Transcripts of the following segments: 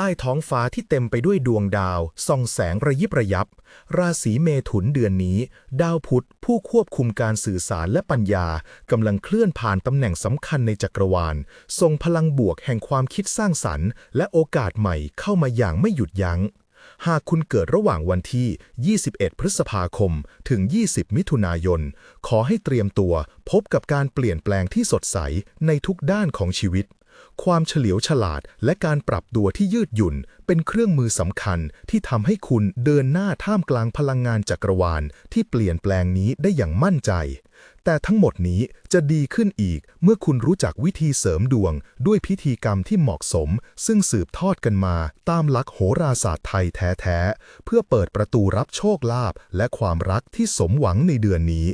ต้ท้องฟ้าที่เต็มไปด้วยดวงดาวส่องแสงระยิบระยับ ราศีเมถุนเดือนนี้ ดาวพุธผู้ควบคุมการสื่อสารและปัญญากำลังเคลื่อนผ่านตำแหน่งสำคัญในจักรวาลทรงพลังบวกแห่งความคิดสร้างสรรค์ และโอกาสใหม่เข้ามาอย่างไม่หยุดยัง้ง หากคุณเกิดระหว่างวันที่ 21 พฤษภาคม ถึง 20 มิถุนายน ขอให้เตรียมตัว พบกับการเปลี่ยนแปลงที่สดใสในทุกด้านของชีวิต ความเฉลียวฉลาดและการปรับตัวที่ยืดหยุ่น เป็นเครื่องมือสำคัญที่ทำให้คุณเดินหน้าท่ามกลางพลังงานจักรวาล ที่เปลี่ยนแปลงนี้ได้อย่างมั่นใจ แต่ทั้งหมดนี้จะดีขึ้นอีกเมื่อคุณรู้จักวิธีเสริมดวง ด้วยพิธีกรรมที่เหมาะสม ซึ่งสืบทอดกันมาตามหลักโหราศาสตร์ไทยแท้ๆ เพื่อเปิดประตูรับโชคลาภและความรักที่สมหวังในเดือนนี้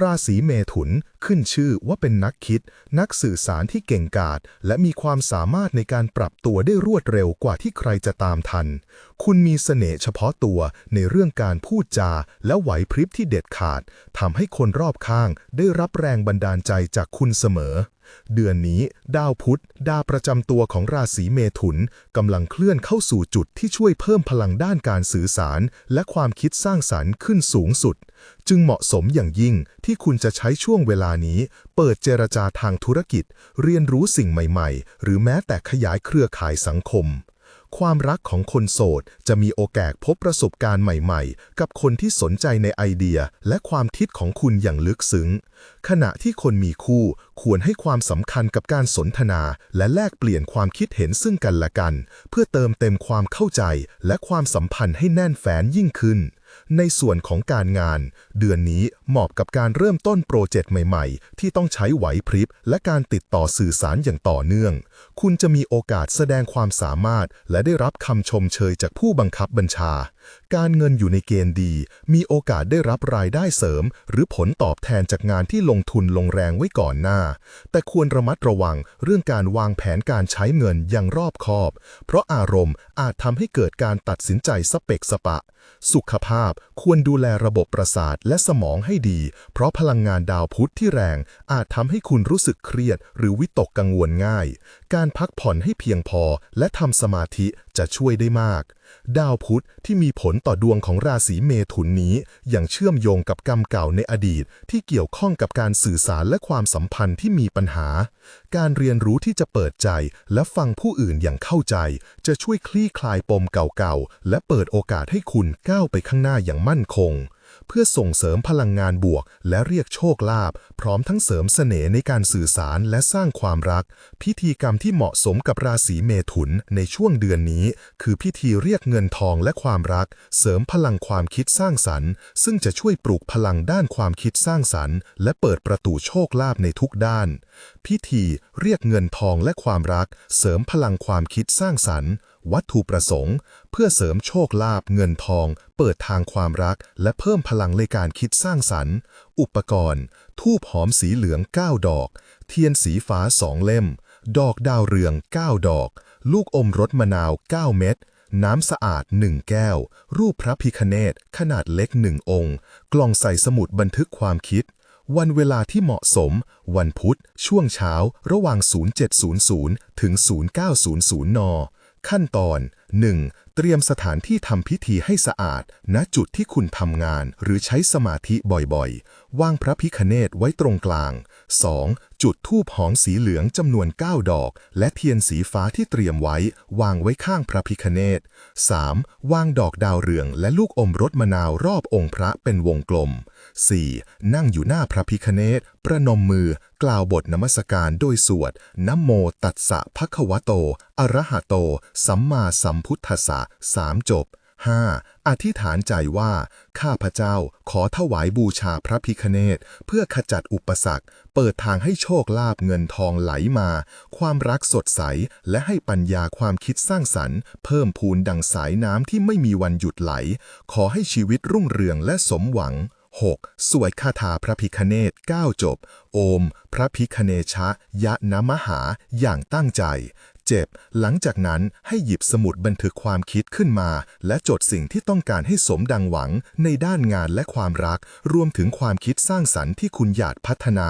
ราศีเมถุนขึ้นชื่อว่าเป็นนักคิด นักสื่อสารที่เก่งกาจและมีความสามารถในการปรับตัวได้รวดเร็วกว่าที่ใครจะตามทัน คุณมีเสน่ห์เฉพาะตัวในเรื่องการพูดจา และไหวพริบที่เด็ดขาดทำให้คนรอบข้างได้รับแรงบันดาลใจจากคุณเสมอ เดือนนี้ ดาวพุธ ดาวประจำตัวของราศีเมถุนกำลังเคลื่อนเข้าสู่จุดที่ช่วยเพิ่มพลังด้านการสื่อสาร และความคิดสร้างสรรค์ขึ้นสูงสุด จึงเหมาะสมอย่างยิ่งที่คุณจะใช้ช่วงเวลานี้ เปิดเจรจาทางธุรกิจ เรียนรู้สิ่งใหม่ ๆ หรือแม้แต่ขยายเครือข่ายสังคม ความรักของคนโสดจะมีโอกาสพบประสบการณ์ใหม่ๆ กับคนที่สนใจในไอเดียและความคิดของคุณอย่างลึกซึ้ง ขณะที่คนมีคู่ควรให้ความสำคัญกับการสนทนา และแลกเปลี่ยนความคิดเห็นซึ่งกันและกัน เพื่อเติมเต็มความเข้าใจและความสัมพันธ์ให้แน่นแฟ้นยิ่งขึ้นในส่วนของการงาน เดือนนี้เหมาะกับการเริ่มต้นโปรเจกต์ใหม่ ๆ ที่ต้องใช้ไหวพริบและการติดต่อสื่อสารอย่างต่อเนื่องคุณจะมีโอกาสแสดงความสามารถ และได้รับคำชมเชยจากผู้บังคับบัญชา การเงินอยู่ในเกณฑ์ดี มีโอกาสได้รับรายได้เสริม หรือผลตอบแทนจากงานที่ลงทุนลงแรงไว้ก่อนหน้า แต่ควรระมัดระวังเรื่องการวางแผนการใช้เงินอย่างรอบคอบ เพราะอารมณ์อาจทำให้เกิดการตัดสินใจสเปกสปะ สุขภาพควรดูแลระบบประสาทและสมองให้ดี เพราะพลังงานดาวพุธที่แรงอาจทำให้คุณรู้สึกเครียด หรือวิตกกังวลง่ายการพักผ่อนให้เพียงพอและทำสมาธิจะช่วยได้มาก ดาวพุธที่มีผลต่อดวงของราศีเมถุนนี้ยังเชื่อมโยงกับกรรมเก่าในอดีต ที่เกี่ยวข้องกับการสื่อสารและความสัมพันธ์ที่มีปัญหา การเรียนรู้ที่จะเปิดใจและฟังผู้อื่นอย่างเข้าใจ จะช่วยคลี่คลายปมเก่าๆและเปิดโอกาสให้คุณก้าวไปข้างหน้าอย่างมั่นคง เพื่อส่งเสริมพลังงานบวก และเรียกโชคลาภพร้อมทั้งเสริมเสน่ห์ในการสื่อสารและสร้างความรัก พิธีกรรมที่เหมาะสมกับราศีเมถุนในช่วงเดือนนี้ คือพิธีเรียกเงินทองและความรัก เสริมพลังความคิดสร้างสรรค์ ซึ่งจะช่วยปลูกพลังด้านความคิดสร้างสรรค์ และเปิดประตูโชคลาภในทุกด้าน พิธีเรียกเงินทองและความรัก เสริมพลังความคิดสร้างสรรค์ วัตถุประสงค์ เพื่อเสริมโชคลาภเงินทอง เปิดทางความรัก และเพิ่มพลังในการคิดสร้างสรรค์ อุปกรณ์ ทูบหอมสีเหลือง 9 ดอก เทียนสีฟ้า2เล่ม ดอกดาวเรือง 9 ดอก ลูกอมรสมะนาว 9 เม็ดน้ำสะอาด 1 แก้ว รูปพระพิคเนตขนาดเล็ก1องค์ กล่องใส่สมุดบันทึกความคิด วันเวลาที่เหมาะสม วันพุธ ช่วงเช้า ระหว่าง 0700 ถึง 0900 น ขั้นตอน 1. เตรียมสถานที่ทำพิธีให้สะอาด ณจุดที่คุณทำงานหรือใช้สมาธิบ่อยๆ วางพระพิคเนตไว้ตรงกลาง 2. จุดธูปหอมสีเหลืองจำนวน 9 ดอก และเทียนสีฟ้าที่เตรียมไว้ วางไว้ข้างพระพิคเนต 3. วางดอกดาวเรืองและลูกอมรสมะนาวรอบองค์พระเป็นวงกลม 4. นั่งอยู่หน้าพระพิคเนต ประนมมือ กล่าวบทนมัสการโดยสวดนโมตัสสะภะคะวะโตอะระหะโต สัมมาสัมพุทธะสามจบ 5. อธิษฐานใจว่า ข้าพเจ้าขอถวายบูชาพระพิคเนตเพื่อขจัดอุปสรรค เปิดทางให้โชคลาภเงินทองไหลมา ความรักสดใส และให้ปัญญาความคิดสร้างสรรค์ เพิ่มพูนดังสายน้ำที่ไม่มีวันหยุดไหล ขอให้ชีวิตรุ่งเรืองและสมหวัง 6. สวดคาถาพระพิคเนต9จบ โอม พระพิคเนชะ ยะนะมหา อย่างตั้งใจ เจ็บหลังจากนั้นให้หยิบสมุดบันทึกความคิดขึ้นมา และจดสิ่งที่ต้องการให้สมดังหวังในด้านงานและความรัก รวมถึงความคิดสร้างสรรค์ที่คุณอยากพัฒนา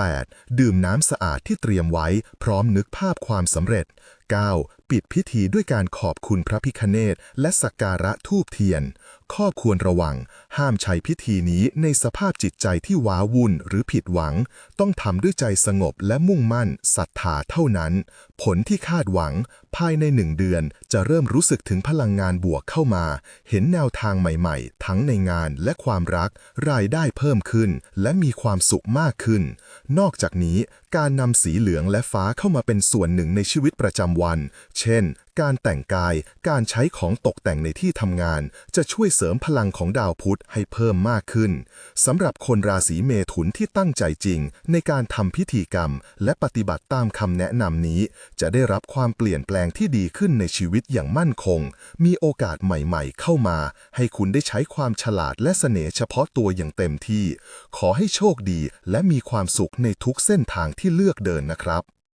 8. ดื่มน้ำสะอาดที่เตรียมไว้ พร้อมนึกภาพความสำเร็จ 9. ปิดพิธีด้วยการขอบคุณพระพิคเนตและสักการะทูบเทียน ข้อควรระวัง ห้ามใช้พิธีนี้ในสภาพจิตใจที่ว้าวุ่นหรือผิดหวัง ต้องทำด้วยใจสงบและมุ่งมั่นศรัทธาเท่านั้น ผลที่คาดหวัง ภายในหนึ่งเดือนจะเริ่มรู้สึกถึงพลังงานบวกเข้ามา เห็นแนวทางใหม่ๆ ทั้งในงานและความรัก รายได้เพิ่มขึ้น และมีความสุขมากขึ้น นอกจากนี้ การนำสีเหลืองและฟ้าเข้ามาเป็นส่วนหนึ่งในชีวิตประจำวัน เช่น การแต่งกาย การใช้ของตกแต่งในที่ทำงาน จะช่วยเสริมพลังของดาวพุธให้เพิ่มมากขึ้นสำหรับคนราศีเมถุนที่ตั้งใจจริง ในการทำพิธีกรรม และปฏิบัติตามคำแนะนำนี้ จะได้รับความเปลี่ยนแปลงที่ดีขึ้นในชีวิตอย่างมั่นคง มีโอกาสใหม่ๆ เข้ามา ให้คุณได้ใช้ความฉลาดและเสน่ห์เฉพาะตัวอย่างเต็มที่ ขอให้โชคดีและมีความสุขในทุกเส้นทางที่เลือกเดินนะครับ